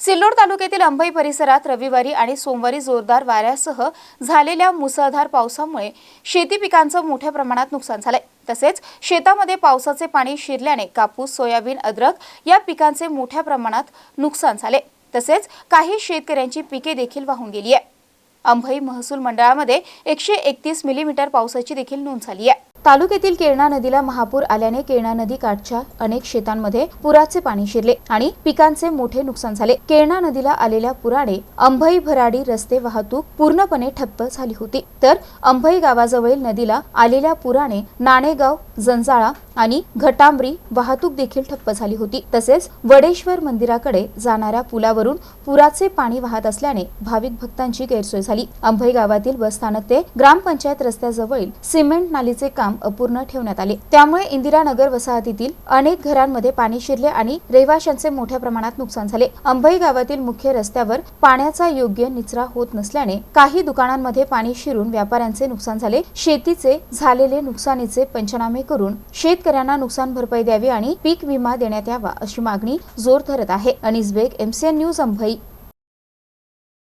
सिल्लोड तालुक्यातील अंबई परिसरात रविवारी आणि सोमवारी जोरदार वाऱ्यासह झालेल्या मुसळधार पावसामुळे शेती पिकांचं मोठ्या प्रमाणात नुकसान झालंय. तसेच शेतामध्ये पावसाचे पाणी शिरल्याने कापूस सोयाबीन अद्रक या पिकांचे मोठ्या प्रमाणात नुकसान झाले तसेच काही शेतकऱ्यांची पिके देखील वाहून गेली आहे. अंभई महसूल मंडळामध्ये एकशे एकतीस मिलीमीटर पावसाची देखील नोंद झाली आहे. तालुक्यातील केळणा नदीला महापूर आल्याने केळणा नदी काठच्या अनेक शेतांमध्ये पुराचे पाणी शिरले आणि पिकांचे मोठे नुकसान झाले. केळणा नदीला आलेल्या पुराने अंभई भराडी रस्ते वाहतूक पूर्णपणे ठप्प झाली होती. तर अंभई गावाजवळील नदीला आलेल्या पुराने नाणेगाव जंजाळा आणि घटांबरी वाहतूक देखील ठप्प झाली होती. तसेच वडेश्वर मंदिराकडे जाणाऱ्या पुलावरून पुराचे पाणी वाहत असल्याने भाविक भक्तांची गैरसोय झाली. अंभई गावातील बसस्थानक ते ग्रामपंचायत रस्त्याजवळील सिमेंट नालीचे काम अपूर्ण ठेवण्यात आले. त्यामुळे इंदिरानगर वसाहतीतील अनेक घरांमध्ये पाणी शिरले आणि रहिवाशांचे मोठ्या प्रमाणात नुकसान झाले. अंभई गावातील मुख्य रस्त्यावर पाण्याचा योग्य निचरा होत नसल्याने काही दुकानांमध्ये पाणी शिरून व्यापाऱ्यांचे नुकसान झाले. शेतीचे झालेले नुकसानीचे पंचनामे करून शेतकऱ्यांना नुकसान भरपाई द्यावी आणि पीक विमा देण्यात यावा अशी मागणी जोर धरत आहे. Anis Baig MCN news अंबई.